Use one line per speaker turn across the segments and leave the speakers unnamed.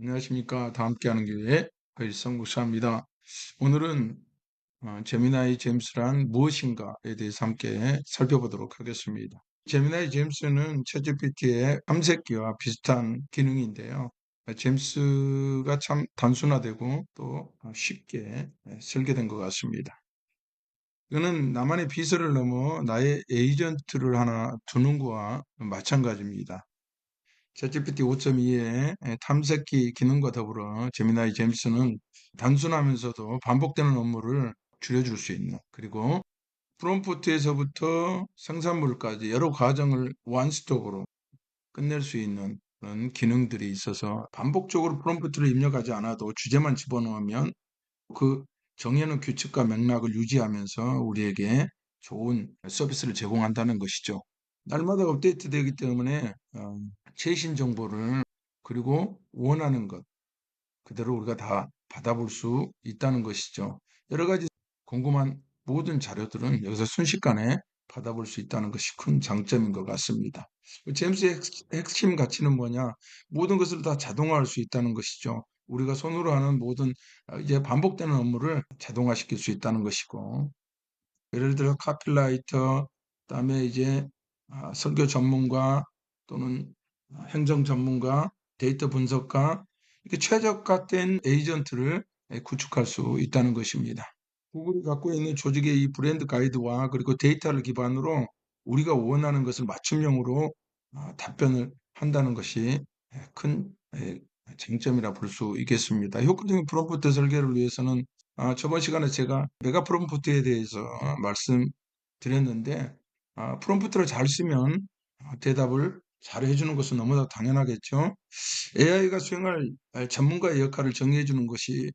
안녕하십니까. 다 함께 하는 교회 일성 목사입니다. 오늘은 어, 제미나이 제임스란 무엇인가에 대해서 함께 살펴보도록 하겠습니다. 제미나이 제임스는 챗GPT의 탐색기와 비슷한 기능인데요. 제임스가 참 단순화되고 또 쉽게 설계된 것 같습니다. 이거는 나만의 비서를 넘어 나의 에이전트를 하나 두는 거와 마찬가지입니다. 챗GPT 5.2의 탐색기 기능과 더불어 제미나이 제임스는 단순하면서도 반복되는 업무를 줄여줄 수 있는 그리고 프롬프트에서부터 생산물까지 여러 과정을 원스톱으로 끝낼 수 있는 그런 기능들이 있어서 반복적으로 프롬프트를 입력하지 않아도 주제만 집어넣으면 그 정해놓은 규칙과 맥락을 유지하면서 우리에게 좋은 서비스를 제공한다는 것이죠. 날마다 업데이트 되기 때문에 어, 최신 정보를 그리고 원하는 것 그대로 우리가 다 받아볼 수 있다는 것이죠. 여러 가지 궁금한 모든 자료들은 여기서 순식간에 받아볼 수 있다는 것이 큰 장점인 것 같습니다. 제임스의 핵심 가치는 뭐냐? 모든 것을 다 자동화할 수 있다는 것이죠. 우리가 손으로 하는 모든 어, 이제 반복되는 업무를 자동화시킬 수 있다는 것이고 예를 들어 카필라이터 그다음에 이제 아, 설교 전문가 또는 행정 전문가, 데이터 분석가 이렇게 최적화된 에이전트를 구축할 수 있다는 것입니다. 구글이 갖고 있는 조직의 이 브랜드 가이드와 그리고 데이터를 기반으로 우리가 원하는 것을 맞춤형으로 아, 답변을 한다는 것이 큰 장점이라 볼 수 있겠습니다. 효과적인 프롬프트 설계를 위해서는 아, 저번 시간에 제가 메가 프롬프트에 대해서 말씀드렸는데 아, 프롬프트를 잘 쓰면 대답을 잘 해주는 것은 너무나 당연하겠죠. AI가 수행할 전문가의 역할을 정리해 주는 것이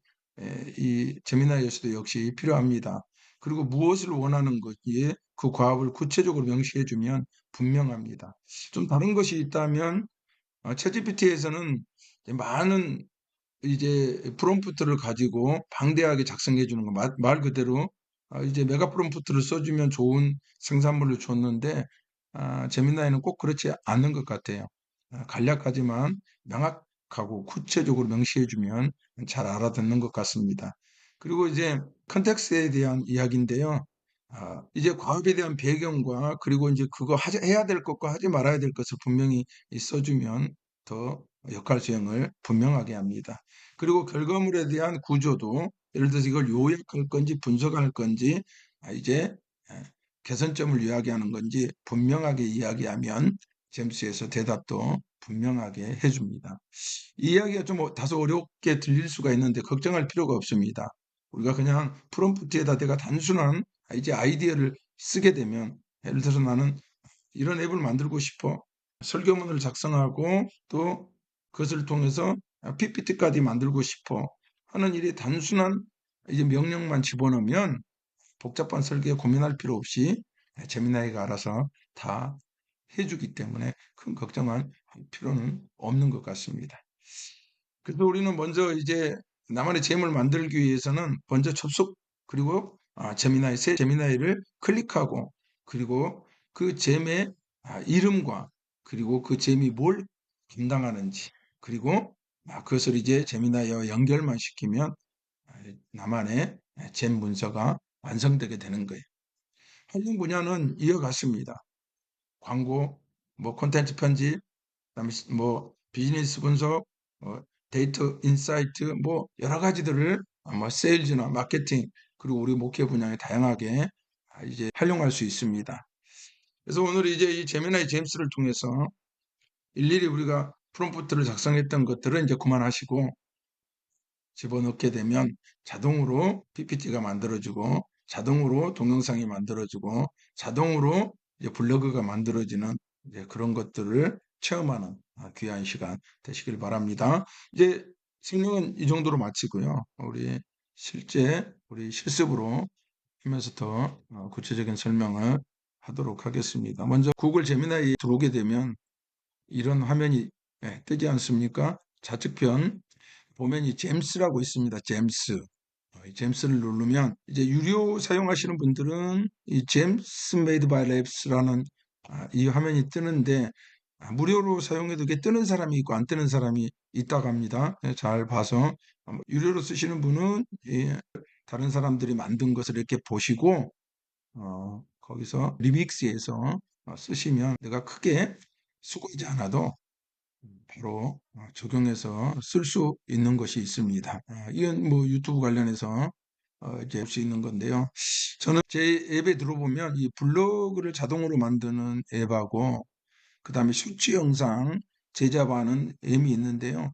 이 제미나이에서도 역시 필요합니다. 그리고 무엇을 원하는 것이 그 과업을 구체적으로 명시해 주면 분명합니다. 좀 다른 것이 있다면 채GPT에서는 어, 많은 이제 프롬프트를 가지고 방대하게 작성해 주는 거 말 그대로 아, 이제 메가 프롬프트를 써주면 좋은 생산물을 줬는데 아, 재미나이는 꼭 그렇지 않는 것 같아요. 아, 간략하지만 명확하고 구체적으로 명시해주면 잘 알아듣는 것 같습니다. 그리고 이제 컨텍스트에 대한 이야기인데요. 아, 이제 과업에 대한 배경과 그리고 이제 그거 하자, 해야 될 것과 하지 말아야 될 것을 분명히 써주면 더 역할 수행을 분명하게 합니다. 그리고 결과물에 대한 구조도 예를 들어서 이걸 요약할 건지 분석할 건지 아, 이제 예, 개선점을 이야기하는 건지 분명하게 이야기하면 잼스에서 대답도 분명하게 해줍니다. 이 이야기가 좀 다소 어렵게 들릴 수가 있는데 걱정할 필요가 없습니다. 우리가 그냥 프롬프트에다 내가 단순한 이제 아이디어를 쓰게 되면 예를 들어서 나는 이런 앱을 만들고 싶어 설교문을 작성하고 또 그것을 통해서 PPT까지 만들고 싶어 하는 일이 단순한 이제 명령만 집어넣으면 복잡한 설계에 고민할 필요 없이 재미나이가 알아서 다 해주기 때문에 큰 걱정할 필요는 없는 것 같습니다. 그래서 우리는 먼저 이제 나만의 잼을 만들기 위해서는 먼저 접속 그리고 아, 재미나이 새 재미나이를 클릭하고 그리고 그 잼의 아, 이름과 그리고 그 잼이 뭘 담당하는지 그리고 아, 그것을 이제 재미나이와 연결만 시키면 아, 나만의 잼 문서가 완성되게 되는 거예요. 활용 분야는 이어갔습니다. 광고, 뭐 콘텐츠 편집, 그다음에 뭐 비즈니스 분석, 뭐 데이터 인사이트, 뭐 여러 가지들을 뭐 세일즈나 마케팅 그리고 우리 목회 분야에 다양하게 이제 활용할 수 있습니다. 그래서 오늘 이제 이 제미나이 제임스를 통해서 일일이 우리가 프롬프트를 작성했던 것들은 이제 그만하시고 집어넣게 되면 자동으로 PPT가 만들어지고 자동으로 동영상이 만들어지고 자동으로 이제 블로그가 만들어지는 이제 그런 것들을 체험하는 아, 귀한 시간 되시길 바랍니다. 이제 생명은 이 정도로 마치고요. 우리 실제 우리 실습으로 하면서 더 어, 구체적인 설명을 하도록 하겠습니다. 먼저 구글 제미나이 들어오게 되면 이런 화면이 예, 뜨지 않습니까? 좌측편 보면 이 잼스라고 있습니다. 잼스. 어, 이 잼스를 누르면 이제 유료 사용하시는 분들은 이 잼스 메이드 바이 랩스라는 이 화면이 뜨는데 아, 무료로 사용해도 이게 뜨는 사람이 있고 안 뜨는 사람이 있다고 합니다. 예, 잘 봐서 유료로 쓰시는 분은 예, 다른 사람들이 만든 것을 이렇게 보시고 어, 거기서 리믹스해서 어, 쓰시면 내가 크게 수고하지 않아도 바로 어, 적용해서 쓸 수 있는 것이 있습니다. 어, 이건 뭐 유튜브 관련해서 어, 이제 할수 있는 건데요. 저는 제 앱에 들어보면 이 블로그를 자동으로 만드는 앱하고 그 다음에 수치 영상 제작하는 앱이 있는데요.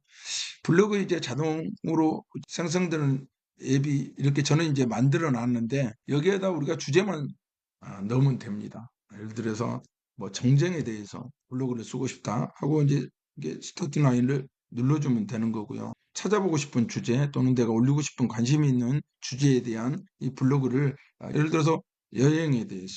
블로그 이제 자동으로 생성되는 앱이 이렇게 저는 이제 만들어 놨는데 여기에다 우리가 주제만 아, 넣으면 됩니다. 예를 들어서 뭐 정쟁에 대해서 블로그를 쓰고 싶다 하고 이제 이게 스타트 라인을 눌러주면 되는 거고요. 찾아보고 싶은 주제 또는 내가 올리고 싶은 관심이 있는 주제에 대한 이 블로그를 아, 예를 들어서 여행에 대해서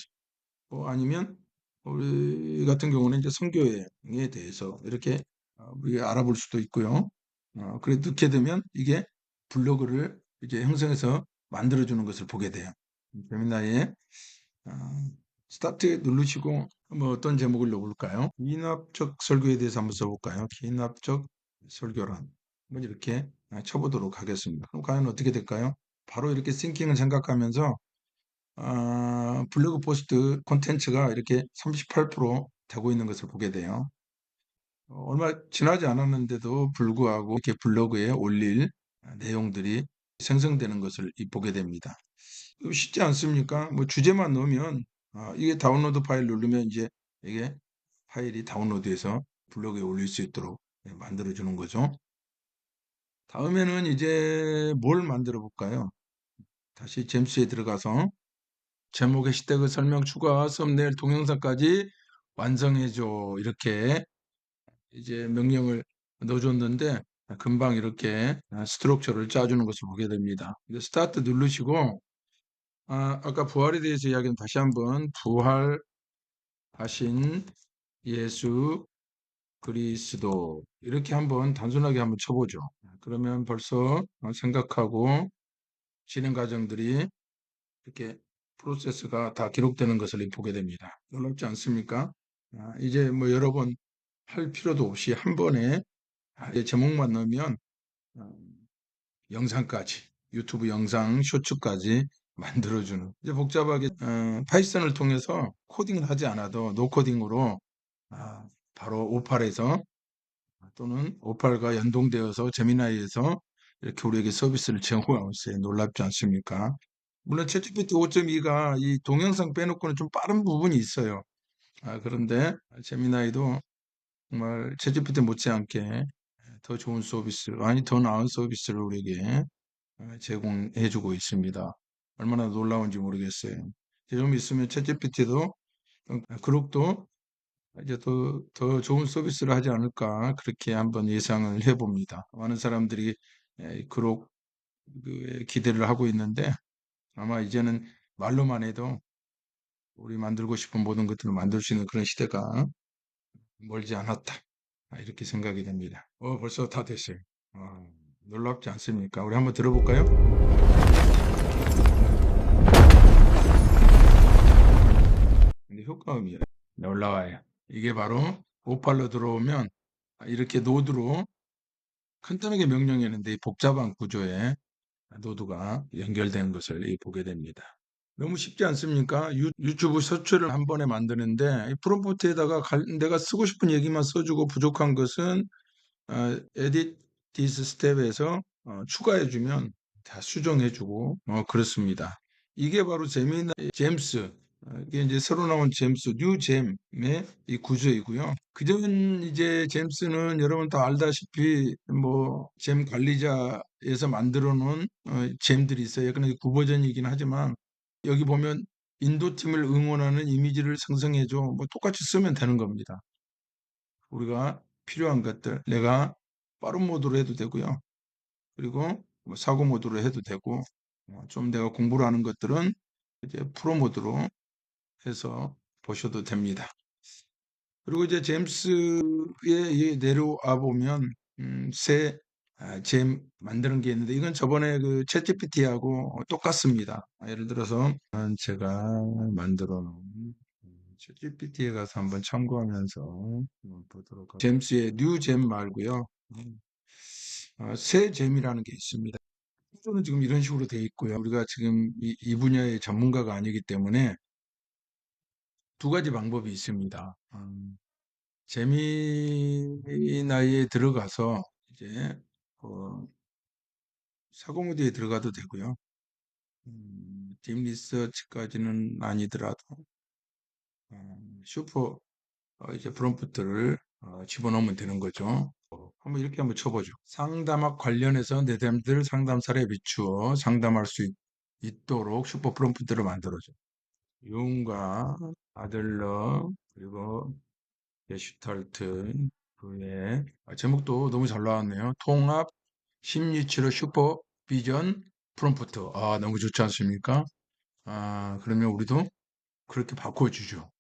뭐 아니면 우리 같은 경우는 이제 선교행에 대해서 이렇게 어, 우리가 알아볼 수도 있고요. 어, 그래 넣게 되면 이게 블로그를 이제 형성해서 만들어주는 것을 보게 돼요. 재미나의 어, 스타트 누르시고 뭐 어떤 제목을 넣어볼까요? 기납적 설교에 대해서 한번 써볼까요? 기납적 설교란 한번 이렇게 쳐보도록 하겠습니다. 그럼 과연 어떻게 될까요? 바로 이렇게 싱킹을 생각하면서 어, 블로그 포스트 콘텐츠가 이렇게 38% 되고 있는 것을 보게 돼요. 어, 얼마 지나지 않았는데도 불구하고 이렇게 블로그에 올릴 내용들이 생성되는 것을 보게 됩니다. 쉽지 않습니까? 뭐 주제만 넣으면 아, 이게 다운로드 파일 누르면 이제 이게 파일이 다운로드해서 블로그에 올릴 수 있도록 예, 만들어 주는 거죠. 다음에는 이제 뭘 만들어 볼까요? 다시 잼스에 들어가서 제목 의시태그 설명 추가 썸네일 동영상까지 완성해줘 이렇게 이제 명령을 넣어줬는데 금방 이렇게 스트럭처를 짜주는 것을 보게 됩니다. 스타트 누르시고 아, 아까 부활에 대해서 이야기는 다시 한번 부활하신 예수 그리스도 이렇게 한번 단순하게 한번 쳐보죠. 그러면 벌써 생각하고 진행 과정들이 이렇게 프로세스가 다 기록되는 것을 보게 됩니다. 놀랍지 않습니까? 아, 이제 뭐 여러 번 할 필요도 없이 한 번에 아, 제목만 넣으면 어, 영상까지 유튜브 영상 쇼츠까지 만들어주는 이제 복잡하게 어, 파이썬을 통해서 코딩을 하지 않아도 노코딩으로 아, 바로 오팔에서 또는 오팔과 연동되어서 제미나이에서 이렇게 우리에게 서비스를 제공하고 있어요. 놀랍지 않습니까? 물론 챗GPT 5.2가 이 동영상 빼놓고는 좀 빠른 부분이 있어요. 아, 그런데 제미나이도 정말 챗GPT 못지않게 더 좋은 서비스, 아니 더 나은 서비스를 우리에게 제공해주고 있습니다. 얼마나 놀라운지 모르겠어요. 좀 있으면 챗GPT도 그룹도 이제 더, 더 좋은 서비스를 하지 않을까 그렇게 한번 예상을 해봅니다. 많은 사람들이 그룹 기대를 하고 있는데 아마 이제는 말로만 해도 우리 만들고 싶은 모든 것들을 만들 수 있는 그런 시대가 멀지 않았다. 아, 이렇게 생각이 됩니다. 어, 벌써 다 됐어요. 어, 놀랍지 않습니까? 우리 한번 들어볼까요? 효과음이 올라와요. 이게 바로 오팔로 들어오면 이렇게 노드로 간단하게 명령했는데 복잡한 구조에 노드가 연결된 것을 보게 됩니다. 너무 쉽지 않습니까? 유, 튜브 서초를 한 번에 만드는데 프롬프트에다가 내가 쓰고 싶은 얘기만 써주고 부족한 것은 어, edit this step에서 어, 추가해주면 다 수정해주고 어, 그렇습니다. 이게 바로 재미있는 어, 이게 이제 새로 나온 잼스, 뉴 잼의 이 구조이고요. 그전 이제 잼스는 여러분 다 알다시피 뭐 잼 관리자에서 만들어 놓은 어, 잼들이 있어요. 그런데 구버전이긴 하지만 여기 보면 인도팀을 응원하는 이미지를 생성해줘. 뭐 똑같이 쓰면 되는 겁니다. 우리가 필요한 것들 내가 빠른 모드로 해도 되고요. 그리고 뭐 사고 모드로 해도 되고 어, 좀 내가 공부를 하는 것들은 이제 프로 모드로 해서 보셔도 됩니다. 그리고 이제 제임스에 내려와 보면 음, 새 아, 잼 만드는 게 있는데 이건 저번에 그 챗GPT하고 똑같습니다. 예를 들어서 제가 만들어 놓은 GPT에 가서 한번 참고하면서 보도록 하겠습니다. 잼스의 뉴잼 말고요. 음, 어, 새 잼이라는 게 있습니다. 구조는 지금 이런 식으로 돼 있고요. 우리가 지금 이, 이 분야의 전문가가 아니기 때문에 두 가지 방법이 있습니다. 음, 재미 나이에 들어가서 이제 어, 사고 모드에 들어가도 되고요. 음, 딥 리서치까지는 아니더라도 어, 슈퍼 어, 이제 프롬프트를 어, 집어넣으면 되는 거죠. 어, 한번 이렇게 한번 쳐보죠. 상담학 관련해서 내 됨들 상담 사례에 비추어 상담할 수 있, 있도록 슈퍼 프롬프트를 만들어줘. 융과 아들러 그리고 게슈탈트 그의 아, 제목도 너무 잘 나왔네요. 통합 심리치료 슈퍼 비전 프롬프트. 아, 너무 좋지 않습니까? 아, 그러면 우리도 그렇게 바꿔주죠.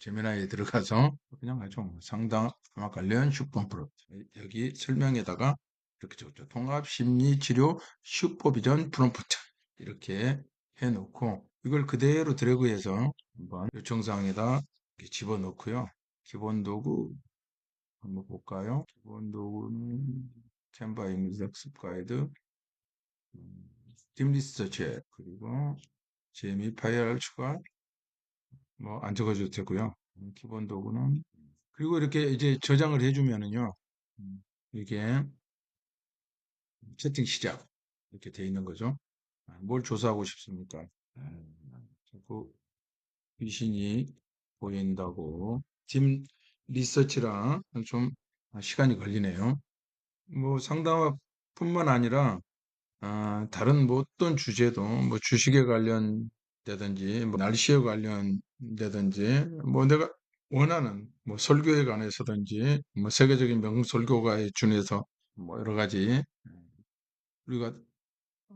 제미나이에 들어가서 그냥 아주 상담 관련 슈퍼 프롬프트. 여기 설명에다가 이렇게 적죠. 통합 심리 치료 슈퍼비전 프롬프트. 이렇게 해놓고 이걸 그대로 드래그해서 한번 요청사항에다 집어넣고요. 기본 도구 한번 볼까요? 기본 도구는 캔바 이미지 가이드, 딥 리서치 그리고 재미 파일 추가 뭐 안 적어줘도 되고요. 음, 기본 도구는 그리고 이렇게 이제 저장을 해주면은요. 음, 이게 채팅 시작 이렇게 돼 있는 거죠. 아, 뭘 조사하고 싶습니까? 음, 자꾸 귀신이 보인다고 딥 리서치랑 좀 시간이 걸리네요. 뭐 상담뿐만 아니라 아, 다른 뭐 어떤 주제도 뭐 주식에 관련되든지 뭐 날씨에 관련되든지 뭐 내가 원하는 뭐 설교에 관해서든지 뭐 세계적인 명설교가에 준해서 뭐 여러 가지 우리가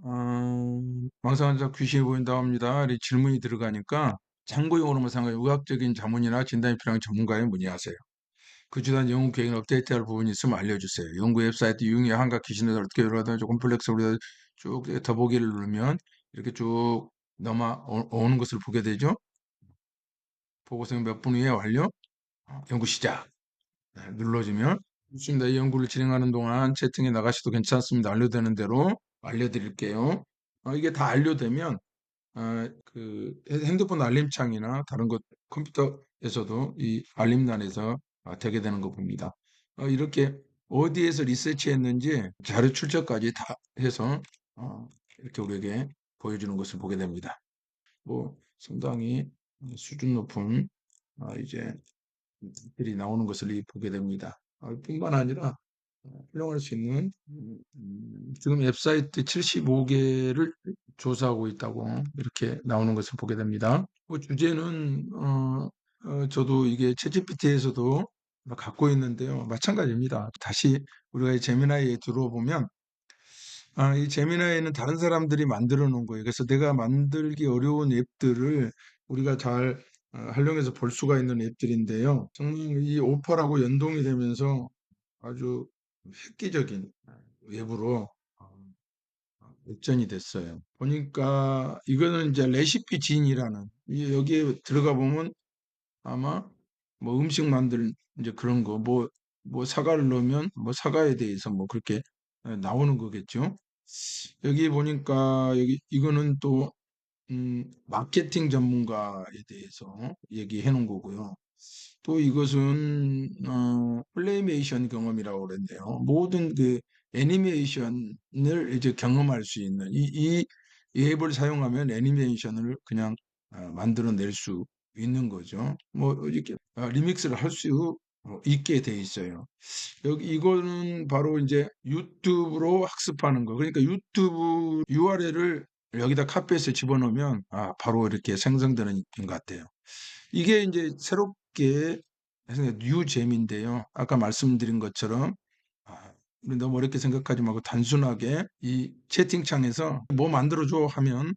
어, 망상환자 귀신이 보인다 합니다. 이 질문이 들어가니까 참고용으로만 상관 의학적인 자문이나 진단이 필요한 전문가에 문의하세요. 그 주단 연구 계획을 업데이트할 부분이 있으면 알려주세요. 연구 웹사이트 유형의 한각 귀신을 어떻게 플렉스 우리가 쭉 더보기를 누르면 이렇게 쭉 넘어 오는 것을 보게 되죠. 보고서 몇 분 후에 완료. 어, 연구 시작. 네, 눌러주면 좋습니다. 이 연구를 진행하는 동안 채팅에 나가셔도 괜찮습니다. 알려되는 대로 알려드릴게요. 어, 이게 다 알려되면 어, 그 핸드폰 알림창이나 다른 것 컴퓨터에서도 이 알림란에서 아, 되게 되는 거 봅니다. 어, 이렇게 어디에서 리서치했는지 자료 출처까지 다 해서 어, 이렇게 우리에게 보여주는 것을 보게 됩니다. 뭐 상당히 수준 높은 어, 이제 들이 나오는 것을 보게 됩니다. 어, 뿐만 아니라 활용할 수 있는 음, 음, 지금 웹사이트 75개를 조사하고 있다고 이렇게 나오는 것을 보게 됩니다. 그 주제는 어, 어, 저도 이게 채찌PT에서도 갖고 있는데요. 마찬가지입니다. 다시 우리가 이 제미나이에 들어보면 아, 이 제미나이는 다른 사람들이 만들어 놓은 거예요. 그래서 내가 만들기 어려운 앱들을 우리가 잘 어, 활용해서 볼 수가 있는 앱들인데요. 정말 이 오퍼라고 연동이 되면서 아주 획기적인 웹으로 역전이 됐어요. 보니까 이거는 이제 레시피 진이라는 여기에 들어가 보면 아마 뭐 음식 만들 이제 그런 거 뭐 뭐 사과를 넣으면 뭐 사과에 대해서 뭐 그렇게 나오는 거겠죠. 여기 보니까 여기 이거는 또 음, 마케팅 전문가에 대해서 얘기해 놓은 거고요. 또 이것은 어, 플레이메이션 경험이라고 그랬네요. 모든 그 애니메이션을 이제 경험할 수 있는 이, 이 앱을 사용하면 애니메이션을 그냥 어, 만들어낼 수 있는 거죠. 뭐 이렇게 어, 리믹스를 할 수 있게 돼 있어요. 여기 이거는 바로 이제 유튜브로 학습하는 거. 그러니까 유튜브 URL을 여기다 카피해서 집어넣으면 아, 바로 이렇게 생성되는 것 같아요. 이게 이제 새롭게 뉴잼인데요. 아까 말씀드린 것처럼 아, 너무 어렵게 생각하지 말고 단순하게 이 채팅창에서 뭐 만들어줘 하면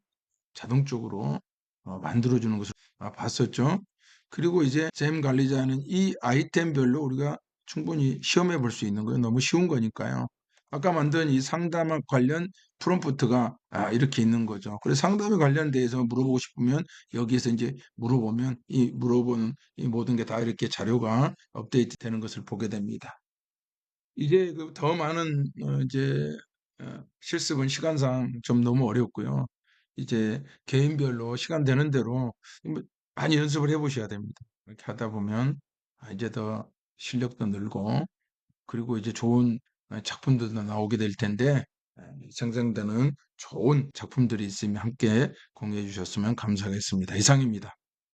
자동적으로 어, 만들어주는 것을 아, 봤었죠. 그리고 이제 잼 관리자는 이 아이템별로 우리가 충분히 시험해 볼 수 있는 거예요. 너무 쉬운 거니까요. 아까 만든 이 상담 관련 프롬프트가 아, 이렇게 있는 거죠. 그래서 상담에 관련돼서 물어보고 싶으면 여기에서 이제 물어보면 이 물어보는 이 모든 게 다 이렇게 자료가 업데이트 되는 것을 보게 됩니다. 이제 그 더 많은 어, 이제 어, 실습은 시간상 좀 너무 어렵고요. 이제 개인별로 시간 되는 대로 뭐 많이 연습을 해보셔야 됩니다. 이렇게 하다 보면 아, 이제 더 실력도 늘고 그리고 이제 좋은 어, 작품들도 나오게 될 텐데 생성되는 좋은 작품들이 있으면 함께 공유해 주셨으면 감사하겠습니다. 이상입니다.